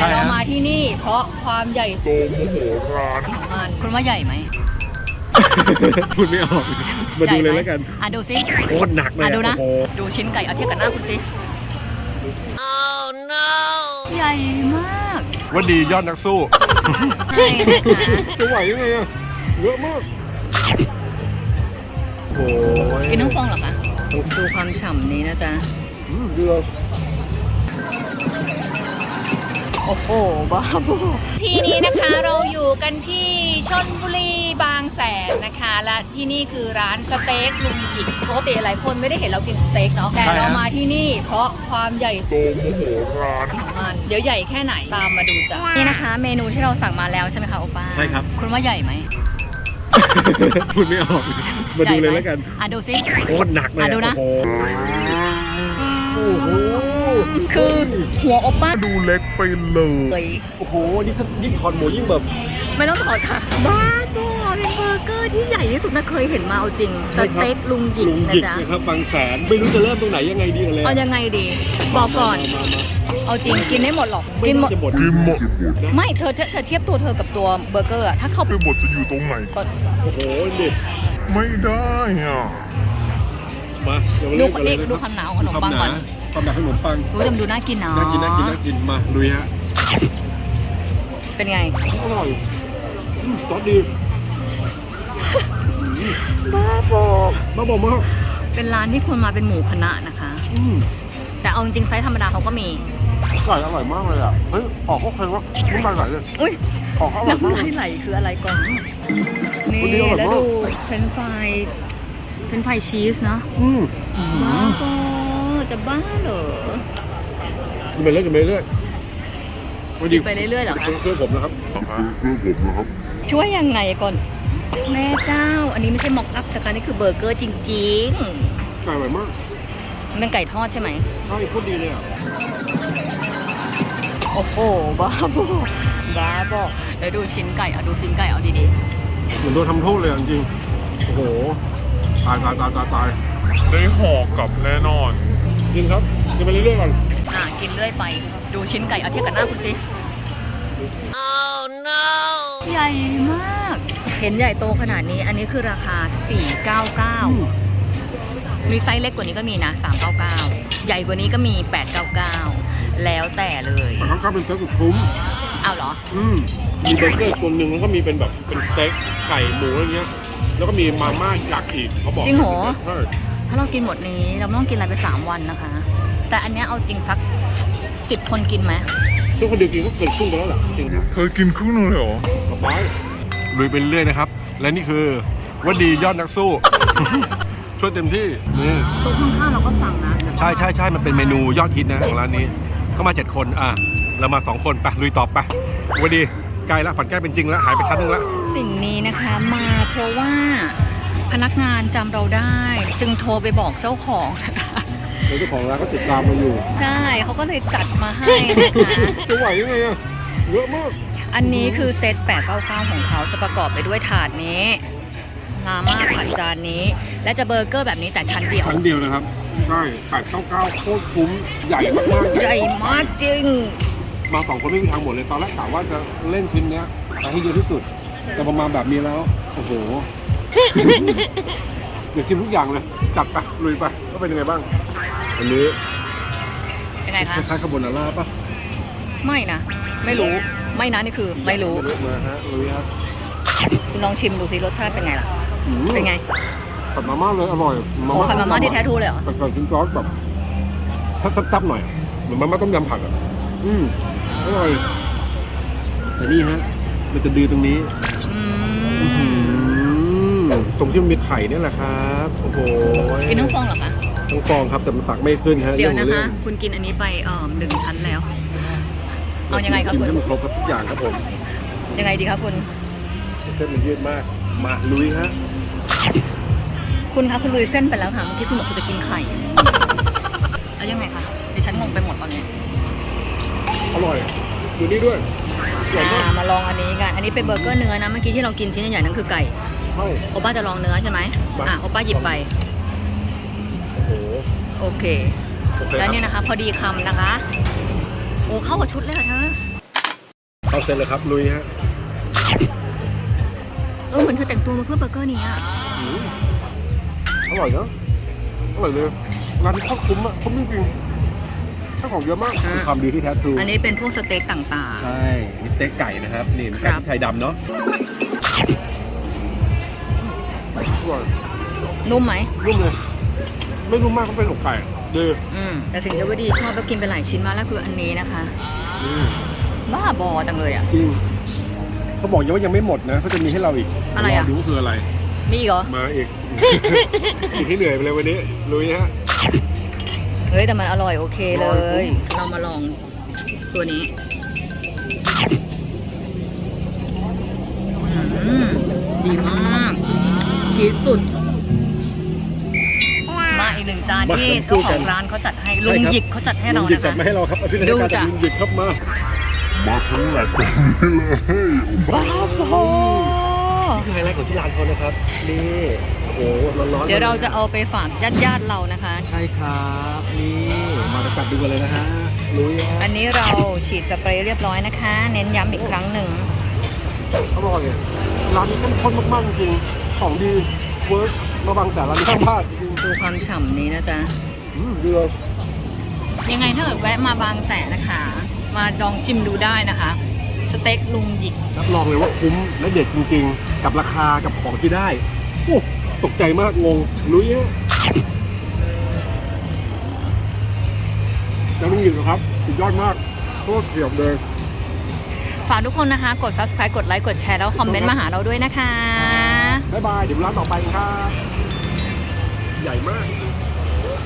แต่ใช่เราฮะมาที่นี่เพราะความใหญ่โตมโหฬารของมันคุณว่าใหญ่ไหมพูดไม่ออก มาดูเลยแล้วกันอะดูสิโคตรหนักเลยอะดูนะโอ้โหดูชิ้นไก่เอาเทียบกับหน้าคุณสิใหญ่มากว่าดียอดนักสู้ใช่นะคะจะไหวยังไงอะเยอะมากโอ้ยกินทั้งฟองเหรอคะดูความฉ่ำนี้นะจ๊ะอืมเดือด โอ้โหบ้าบอที่นี้นะคะเราอยู่กันที่ชนบุรีบางแสนนะคะ และที่นี่คือร้านสเต็กลุงหยิกปกติหลายคนไม่ได้เห็นเรากินสเต็กเนาะแต่เรามาที่นี่เพราะความใหญ่โตมโหฬารของมันเดี๋ยวใหญ่แค่ไหนตามมาดูจ้ะนี่นะคะ เมนูที่เราสั่งมาแล้วใช่ไหมคะโอป้าใช่ครับ คุณว่าใหญ่ไหมพูดไม่ออกมาดูเลยแล้วกัน อะดูสิโคตรหนักเลยอะดูนะโอ้โหโอ้โห คือหัวโอป้าดูเล็กไปเลยเลยโอ้โห นี่ถ้ายิ่งถอนหมูยิ่งแบบไม่ต้องถอดค่ะ บ้าบอเป็นเบอร์เกอร์ที่ใหญ่ที่สุดนะเคยเห็นมาเอาจริง สเต็กลุงหยิกลุงนะหยิกจ๊ะ นะครับบางแสนไม่รู้จะเริ่มตรงไหนยังไงดีกันเลยเอายังไงดี บอกก่อน มามามาเอาจริงกินไม่หมดหรอกไม่กินหมดน่าจะหมดกินหมด ไม่เธอเธอเธอเทียบตัวเธอกับตัวเบอร์เกอร์อะถ้าเข้าไปหมดจะอยู่ตรงไหน ก่อน โอ้โหเด็ดไม่ได้อะ มาเดี๋ยวมาดูเริ่มกันเลนี่ยนะดูคครับวามหนาวของขนมปังก่อน ความหนาขนมปังรู้จะมันดูน่ากินเนาะน่ากินน่ากินน่ากินมาลุยฮะเป็นไงอร่อยอืมซอสดีบ้าบอมาบอกมากเป็นร้านที่ควรมาเป็นหมูคณะนะคะอืมแต่เอาจริงๆไซส์ธรรมดาเขาก็มีไก่อร่อยมากเลยอะเฮ้ยขอเขาใครวะน้ำลายไหลเลยอุ้ยขอเขาอร่อยน้ำมากลายไหลคืออะไรก่อนนี่วันนี้อร่อยมากแล้วดูเฟรนช์ฟรายเฟรนช์ฟรายชีสเนาะอืมบ้าบอ จะบ้าเหรอกินไปเรื่อยกินไปเรื่อยไม่ดีไปเรื่อยๆเหรอคะช่วยผมนะครับ ช่วยยังไงก่อน แม่เจ้า อันนี้ไม่ใช่ม็อกอัพนะคะนี่คือเบอร์เกอร์จริงไก่อร่อยมากๆมันเป็นไก่ทอดใช่ไหมใช่โคตรดีเลยอะโอ้โหบ้าบอบ้าบอเดี๋ยวดูชิ้นไก่เอาดูชิ้นไก่เอาดีเหมือนโดนทำโทษเลยอะจริงๆโอ้โหตายตายตายตายตายได้ห่อกลับแน่นอน จริงครับกินไปเรื่อยๆก่อนๆอะกินเรื่อยไป ดูชิ้นไก่เอาเทียบกับหน้าคุณสิใหญ่มาก เห็นใหญ่โตขนาดนี้ อันนี้คือราคา 499 มีไซส์เล็กกว่านี้ก็มีนะ 399 ใหญ่กว่านี้ก็มี 899 แล้วแต่เลยแต่ข้างๆเป็นเซ็ตสุดคุ้มเอาเหรอ อืมมีเบอร์เกอร์ตัวหนึ่งแล้วก็มีเป็นแบบเป็นสเต็กไก่หมูอะไรเงี้ย แล้วก็มีมาม่าอยากอีกเขาบอกจริงเหรอใช่ ถ้าเรากินหมดนี้เราไม่ต้องกินอะไรไป3วันนะคะ แต่อันเนี้ยเอาจริงสัก10คนกินไหมซึ่งคนเดียวกินก็เกินครึ่งไปแล้วแหละจริงเธอกินครึ่งหนึงเลยเหรอกระป๋ายลุยไปเรื่อยนะครับ และนี่คือว่าดียอดนักสู้ ช่วยเต็มที่นี่โต๊ะข้างๆเราก็สั่งนะใช่ใช่ใช่มันเป็นเมนูยอดฮิตนะของร้านนี้ เข้ามา7คนอะเรามา2คนไปลุยต่อไปวันดีใกล้ละฝันใกล้เป็นจริงแล้วหายไปชั้นหนึงแล้วสิ่งนี้นะคะมาเพราะว่า พนักงานจำเราได้ จึงโทรไปบอกเจ้าของนะคะเจ้าของร้านก็ติดตามมาอยู่ ใช่เขาก็เลยจัดมาให้นะคะจะไหวยังไงอะเยอะมาก อันนี้คือเซต 899 ของเขาจะประกอบไปด้วยถาดนี้ มาม่าผัดจานนี้ และจะเบอร์เกอร์แบบนี้แต่ชั้นเดียวครั้งเดียวนะครับ ใช่แปดเก้าเก้าโคตรคุ้ม ใหญ่มากๆใหญ่มากจริง มาสองคนไม่มีทางหมดเลย ตอนแรกกะว่าจะเล่นชิ้นเนี้ยเอาให้เยอะที่สุด แต่พอมาแบบนี้แล้ว โอ้โห เดี๋ยวชิมทุกอย่างเลย จัดไปลุยไปก็เป็นยังไงบ้าง อันนี้ยังไงคคะล้ายๆคาโบนาร่าป่ะไม่นะ ไม่รู้ไม่นะนี่คือ ไม่รู้มาฮะลุยครับคุณลองชิมดูสิรสชาติเป็นไงล่ะอืมเป็นไงผัดมาม่าเลยอร่อยโอ้ผัดมาม่าที่แท้ทรูเลยเหรอแต่ก่อนกินซอสแบบทับๆหน่อยเหมือนมาม่าต้มยำผักอะอืมอร่อยแต่นี่ฮะ มันจะดื้อตรงนี้ อือื้อหืมอ ตรงที่มันมีไข่เนี่ยแหละครับโอ้โหกินทั้งฟองเหรอคะ ทั้งฟองครับแต่มันตักไม่ขึ้นฮะเดี๋ยวนะรื่องขคะองคุณกินอันนี้ไปเอ่อหนึ่งชั้นแล้ว เอายังไงคะชิมคุณให้มันครบกับทุกอย่างครับผมยังไงดีคะคุณ เส้นมันยืดมาก มาลุยฮะคุณคะคุณลุยเส้นไปแล้วค่ะเมื่อกี้คุณบอกคุณจะกินไข่แล้วยังไงคะดิฉันงงไปหมดตอนนี้อร่อยดูนี่ด้วยอร่อยอ่ามากมาลองอันนี้กัน อันนี้เป็นเบอร์เกอร์เนื้อนะ เมื่อกี้ที่เรากินชิ้นใหญ่ๆนั่นคือไก่ ใช่ โอป้าจะลองเนื้อใช่ไหมมา อะโอป้าหยิบไป โอ้โหโอเค โอเคแล้วครับเนี่ยนะคะ พอดีคำนะคะ โอ้เข้ากับชุดเลยค่ะเธอเข้าเซตเลยครับลุยฮะเออเหมือนเธอแต่งตัวมาเพื่อเบอร์เกอร์นี้อะ อืมอร่อยเนอะอร่อยเลยร้านนี้ข้าวคุ้มอะคุ้มจริงๆข้าวของเยอะมากคือความดีที่แท้ทรูอันนี้เป็นพวกสเต็กต่าง ใช่มีสเต็กไก่นะครับนี่ครัไก่บไทยดำเนาะอ ร่อยๆนุ่มไหมนุ่มเลยไม่นุ่มมากก็เป็นอกไก่ดีอืมแต่ถึงจะว่าดีชอบแล้วกินไปหลายชิ้นมากแล้วคืออันนี้นะคะอืมบ้าบอจังเลยอะจริงเขาบอกยังว่ายังไม่หมดนะเขาจะมีให้เราอีกอะไรอะดูว่าคืออะไรมีอีกเหรอมาอีกอีกที่เหนื่อยไปเลยวันนี้ลุยฮะเฮ้ยแต่มันอร่อยโอเคเลอร่อยยคุ้มเรามาลองตัวนี้อืมดีมาก ชีสสุด มาอีกหนึ่งจานที่เจ้าของร้านเขาจัดให้ลุงหยิกเขาจัดให้เราลุงหยิกนะจัดคะ มาให้เราครับอภิเษกดูการจ้ะจากลุงหยิกครับมา มาทั้งแหลกตรงนี้เลยบ้าบอนี่คือไฮไลท์ของที่ร้านเขานะครับ นี่โอ้โหร้อนๆเดี๋ยวเราจะเอาไปฝากญาติๆเรานะคะ ใช่ครับ นี่มาจัดดูกันเลยนะฮะลุยฮะอันนี้เราฉีดสเปรย์เรียบร้อยนะคะ เน้นย้ำอีกครั้งหนึ่ง อร่อยอะร้านนี้เข้มข้นมากๆจริงๆ ของดีเวิร์กมาบางแต่ร้านนี้ข้ามพลาดจริงดูความฉ่ำนี้นะจ๊ะๆอืมดีเลยยังไงถ้าเกิดแวะมาบางแสนนะคะ มาลองชิมดูได้นะคะ สเต็กลุงหยิกรับรองเลยว่าคุ้มและเด็ดจริง ๆ กับราคากับของที่ได้โอ้ตกใจมากงงลุยฮะแล้วลุงหยิกนะครับสุดยอดมากโคตรเสียบเลยฝากทุกคนนะคะ กด subscribe กดไลค์ กดแชร์ แล้วคอมเมนต์มาหาเราด้วยนะคะ บ๊ายบาย เดี๋ยวร้านต่อไปครับ ใหญ่มาก